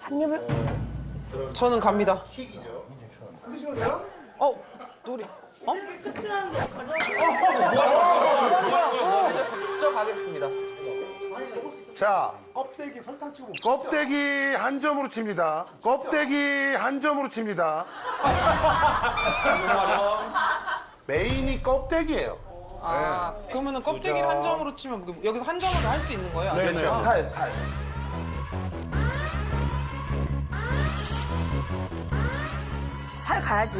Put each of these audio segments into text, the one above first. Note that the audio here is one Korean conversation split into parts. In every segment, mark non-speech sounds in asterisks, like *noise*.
한 입을 저는 갑니다. 드시면 돼요? 어, 둘이. 어? 저, 저 가겠습니다. 자, 껍데기 설탕 먹 껍데기 한 점으로 칩니다. 껍데기 한 점으로 칩니다. 메인이 껍데기예요. 아, 그러면은 껍데기를 한 점으로 치면 뭐 여기서 한 점으로 할 수 있는 거예요? 네, 네. 아, 살, 살. 살 가야지.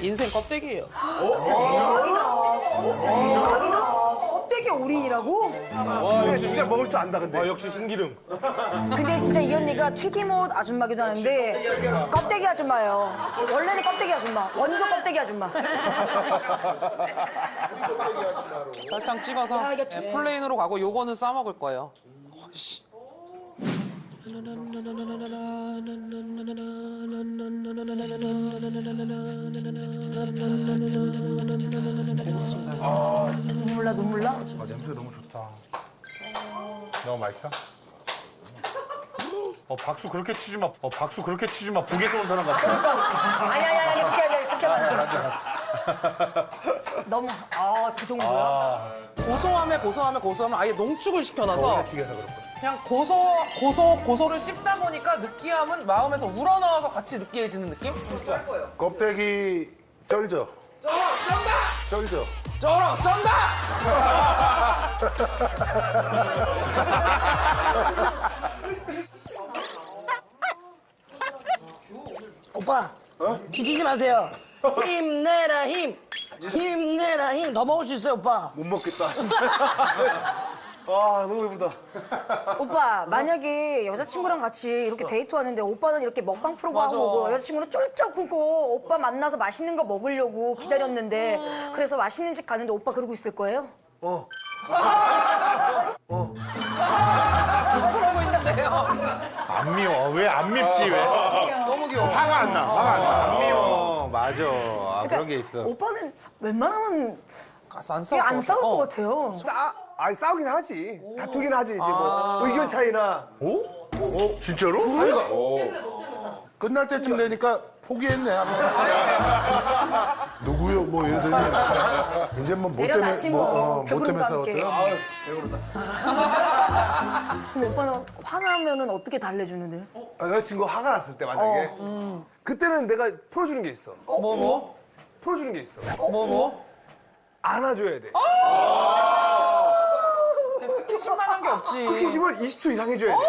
인생 껍데기예요. 진짜 대박이다. 진짜 대박이다. 껍데기 올인이라고? 근데 진짜 먹을 줄 안다, 근데. 역시 신기름. 근데 진짜 이 언니가 튀김옷 아줌마기도 하는데 껍데기 아줌마예요. 원래는 껍데기 아줌마. 원조 껍데기 아줌마. 설탕 찍어서 야, 네, 플레인으로 가고 요거는 싸 먹을 거예요. 씨. 눈물 나 눈물 나? 아, 냄새 너무 좋다. 너무 맛있어? 어 박수 그렇게 치지 마. 어 박수 그렇게 치지 마. 북에서 온 사람 같아. 아니 아니 아니 그렇게 아니 그렇게 하면 너무 아 그 정도야? 고소함에 고소함에 고소함을 아예 농축을 시켜놔서 튀겨서. 그냥 고소 고소 고소를 씹다 보니까 느끼함은 마음에서 우러나와서 같이 느끼해지는 느낌? 할 거예요. 껍데기 쩔죠? 쩔어 쩐다. 쩔죠? 쩔어 쩐다. 오빠 뒤지지 마세요 힘내라 힘 힘내라 힘더 먹을 수 있어요 오빠 못 먹겠다. *laughs* 아, 너무 배부르다. 오빠 만약에 여자친구랑 같이 이렇게 데이트하는데 오빠는 이렇게 먹방 프로그램 맞아. 하고 여자친구는 쫄쫄 굶고 오빠 만나서 맛있는 거 먹으려고 기다렸는데 그래서 맛있는 집 가는데 오빠 그러고 있을 거예요? 그러고 있는데요. 안 미워. 왜 안 밉지 왜? 너무 귀여워. 화가 안 나. 화가 안 나. 맞아. 아, 그런 게 있어. 오빠는 웬만하면 가서 안 싸울 안것 싸울 같아. 것 어. 같아요. 싸, 아니, 싸우긴 하지. 다투긴 하지, 이제 뭐. 의견 차이나. 어? 진짜로? 끝날 때쯤 되니까 포기했네. *laughs* 누구요? 뭐 이러더니 이제 뭐 뭐 때문에 내려놨지 뭐, 뭐. 어, 뭐 때문에 배부름과 함께. 싸웠더라? 그럼 *laughs* 오빠는 화나면은 어떻게 달래주는데요? 아, 여자친구 화가 났을 때, 만약에. 그때는 내가 풀어주는 게 있어. 뭐 뭐? 풀어주는 게 있어. 뭐 뭐? 안아줘야 돼. 스킨십만 한 게 없지. 스킨십을 20초 이상 해줘야 돼.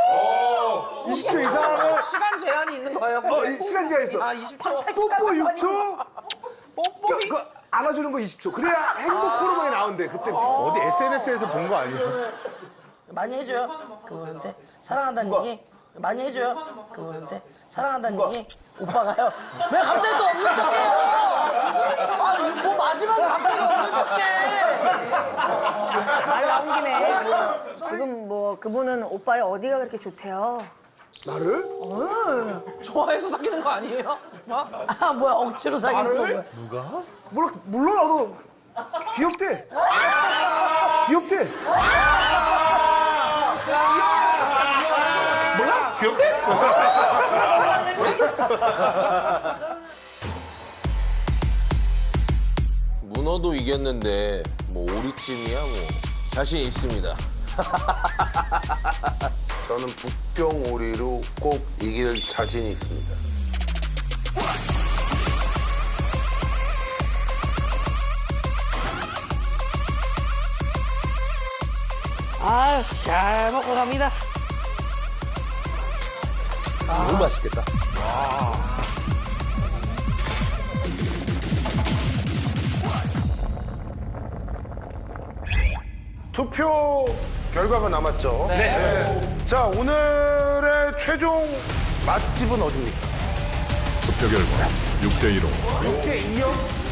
20초 이상을. 시간 제한이 있는 거예요. 어, 이 시간 제한 있어. 아 20초. 뽀뽀 6초, 뽀뽀이. 그, 그 안아주는 거 20초. 그래야 행복 호르몬이 나온대, 그때. 어디 SNS에서 본 거 아니야? 많이 해줘요 그분한테 사랑한다는 누가? 얘기 많이 해줘요 그분한테 사랑한다는 얘기 오빠가요 왜 갑자기 또 없는 척해요 아 뭐 마지막에 갑자기 없는 척해 말 나온 김에 지금 뭐 그분은 오빠의 어디가 그렇게 좋대요? 나를? 좋아해서 사귀는 거 아니에요? 어? 아 뭐야 억지로 사귀는? 거야 몰라, 몰라, 나도. 귀엽대. 귀엽대. 몰라? 귀엽대? 문어도 이겼는데 뭐 오리찜이야 뭐 자신 있습니다. 저는 북경 오리로 꼭 이길 자신이 있습니다. 아유 잘 먹고 갑니다 너무 맛있겠다. 투표 결과가 남았죠. 네. 자, 오늘의 최종 맛집은 어디입니까? 투표 결과 6대 1로 6대 2요?